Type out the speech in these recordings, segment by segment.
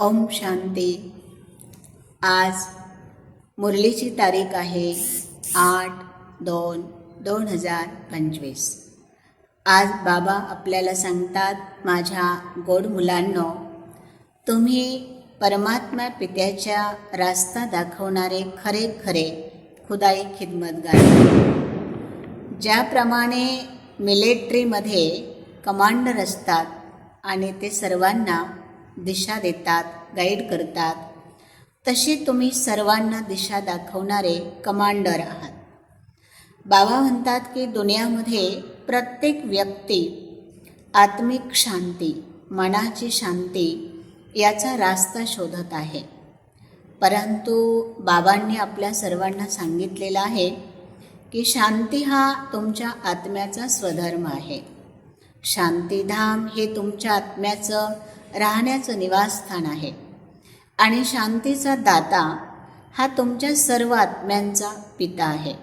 ओम शांती. आज मुरलीची तारीख आहे आठ दोन दोन हजार पंचवीस. आज बाबा आपल्याला सांगतात माझ्या गोड मुलांनो तुम्ही परमात्मा पित्याच्या रास्ता दाखवणारे खरे खरे खुदाई खिदमतगार ज्याप्रमाणे मिलिटरीमध्ये कमांडर असतात आणि ते सर्वांना दिशा देतात गाईड करतात. तसे तुम्ही सर्वांना दिशा दाखवणारे कमांडर आहात. बाबा म्हणतात की दुनियामध्ये प्रत्येक व्यक्ती आत्मिक शांती मनाची शांती याचा रास्ता शोधत आहे. परंतु बाबांनी आपल्या सर्वांना सांगितलेलं आहे की शांती हा तुमच्या आत्म्याचा स्वधर्म आहे. शांतीधाम हे तुमच्या आत्म्याचं राहण्याचं निवासस्थान आहे. आणि शांतीचा दाता हा तुमच्या सर्व आत्म्यांचा पिता आहे.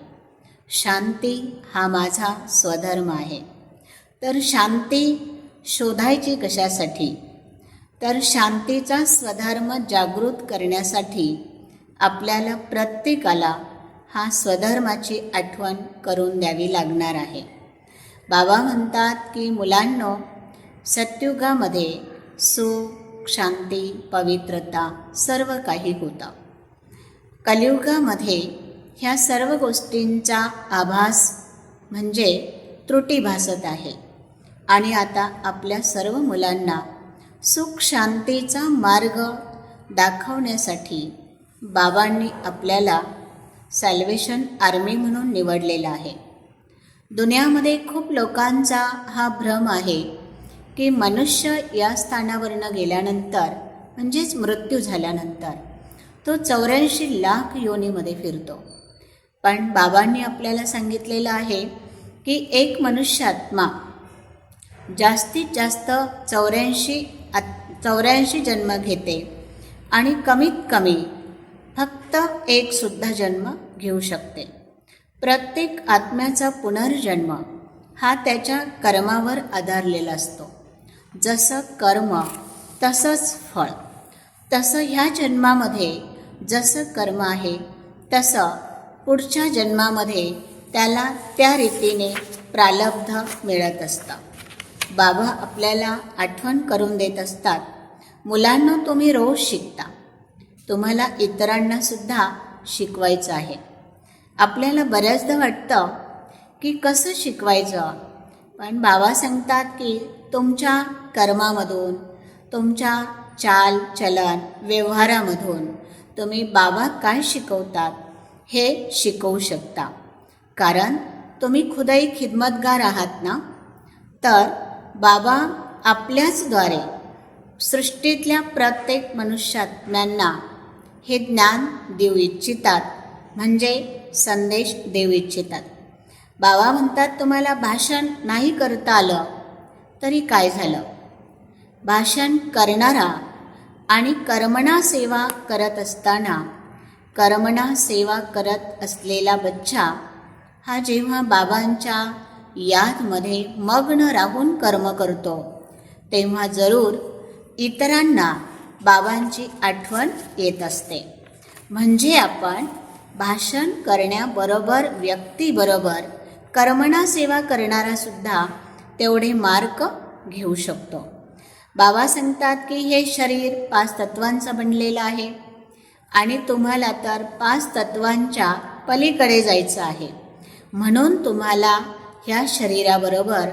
शांती हा माझा स्वधर्म आहे. तर शांती शोधायची कशासाठी? तर शांतीचा स्वधर्म जागृत करण्यासाठी आपल्याला प्रत्येकाला हा स्वधर्माची आठवण करून द्यावी लागणार आहे. बाबा म्हणतात की मुलांनो सत्युगामध्ये सुख शांती पवित्रता सर्व काही होतं. कलियुगामध्ये ह्या सर्व गोष्टींचा आभास म्हणजे त्रुटी भासत आहे. आणि आता आपल्या सर्व मुलांना सुख शांतीचा मार्ग दाखवण्यासाठी बाबांनी आपल्याला सॅल्वेशन आर्मी म्हणून निवडलेला आहे. दुनियामध्ये खूप लोकांचा हा भ्रम आहे. की मनुष्य या स्थानावरनं गेल्यानंतर म्हणजेच मृत्यू झाल्यानंतर तो चौऱ्याऐंशी लाख योनीमध्ये फिरतो. पण बाबांनी आपल्याला सांगितलेलं आहे की एक मनुष्यात्मा जास्तीत जास्त चौऱ्याऐंशी चौऱ्याऐंशी जन्म घेते आणि कमीत कमी फक्त एकसुद्धा जन्म घेऊ शकते. प्रत्येक आत्म्याचा पुनर्जन्म हा त्याच्या कर्मावर आधारलेला असतो. जसं कर्म तसंच फळ. तसं ह्या जन्मामध्ये जसं कर्म आहे तसं पुढच्या जन्मामध्ये त्याला त्या रीतीने प्रालब्ध मिळत असतं. बाबा आपल्याला आठवण करून देत असतात मुलांना तुम्ही रोज शिकता. तुम्हाला इतरांनासुद्धा शिकवायचं आहे. आपल्याला बऱ्याचदा वाटतं की कसं शिकवायचं? पण बाबा सांगतात की तुमच्या कर्मामधून तुमच्या चाल चलन व्यवहारामधून तुम्ही बाबा काय शिकवतात हे शिकवू शकता. कारण तुम्ही खुदाई खिदमतगार आहात ना? तर बाबा आपल्याचद्वारे सृष्टीतल्या प्रत्येक मनुष्यात्म्यांना हे ज्ञान देऊ इच्छितात म्हणजे संदेश देऊ इच्छितात. बाबा म्हणतात तुम्हाला भाषण नाही करता आलं तरी काय झालं? भाषण करणारा आणि कर्मणा सेवा करत असताना कर्मणा सेवा करत असलेला बच्चा हा जेव्हा बाबांच्या यादमध्ये मग्न राहून कर्म करतो तेव्हा जरूर इतरांना बाबांची आठवण येत असते. म्हणजे आपण भाषण करण्याबरोबर व्यक्तीबरोबर कर्मणा सेवा करणारासुद्धा तेवढे मार्क घेऊ शकतो. बाबा सांगतात की हे शरीर पाच तत्वांचं बनलेलं आहे आणि तुम्हाला तर पाच तत्वांच्या पलीकडे जायचं आहे. म्हणून तुम्हाला ह्या शरीराबरोबर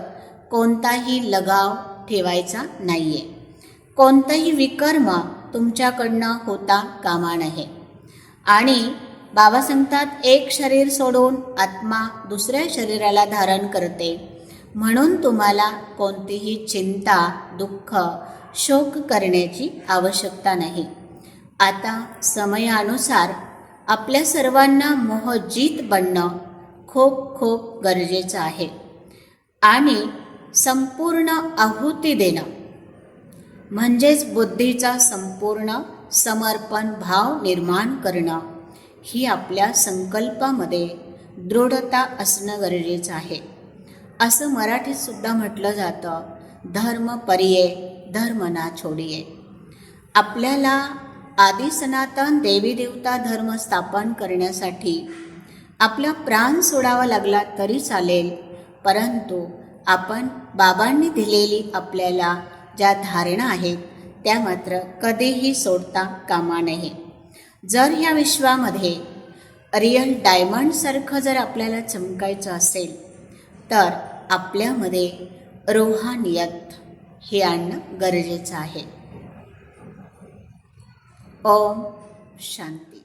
कोणताही लगाव ठेवायचा नाही आहे कोणतंही विकर्म तुमच्याकडनं होता कामा नये. आणि बाबा सांगतात एक शरीर सोडून आत्मा दुसऱ्या शरीराला धारण करते. म्हणून तुम्हाला कोणतीही चिंता दुःख शोक करण्याची आवश्यकता नाही. आता समयानुसार आपल्या सर्वांना मोहजीत बनणं खूप खूप गरजेचं आहे आणि संपूर्ण आहुती देणं म्हणजेच बुद्धीचा संपूर्ण समर्पण भाव निर्माण करणं ही आपल्या संकल्पामध्ये दृढता असणं गरजेचं आहे. असं मराठीत सुद्धा म्हटलं जातं धर्म परिये धर्म ना छोडिये. आपल्याला आदि सनातन देवी देवता धर्म स्थापन करण्यासाठी आपला प्राण सोडावा लागला तरी चालेल परंतु आपण बाबांनी दिलेली आपल्याला ज्या धारणा आहेत त्या मात्र कधीही सोडता कामा नये. जर ह्या विश्वामध्ये रिअल डायमंडसारखं जर आपल्याला चमकायचं असेल तर आपल्यामध्ये रोहानियत हे आणणं गरजेचं आहे. ओम शांती.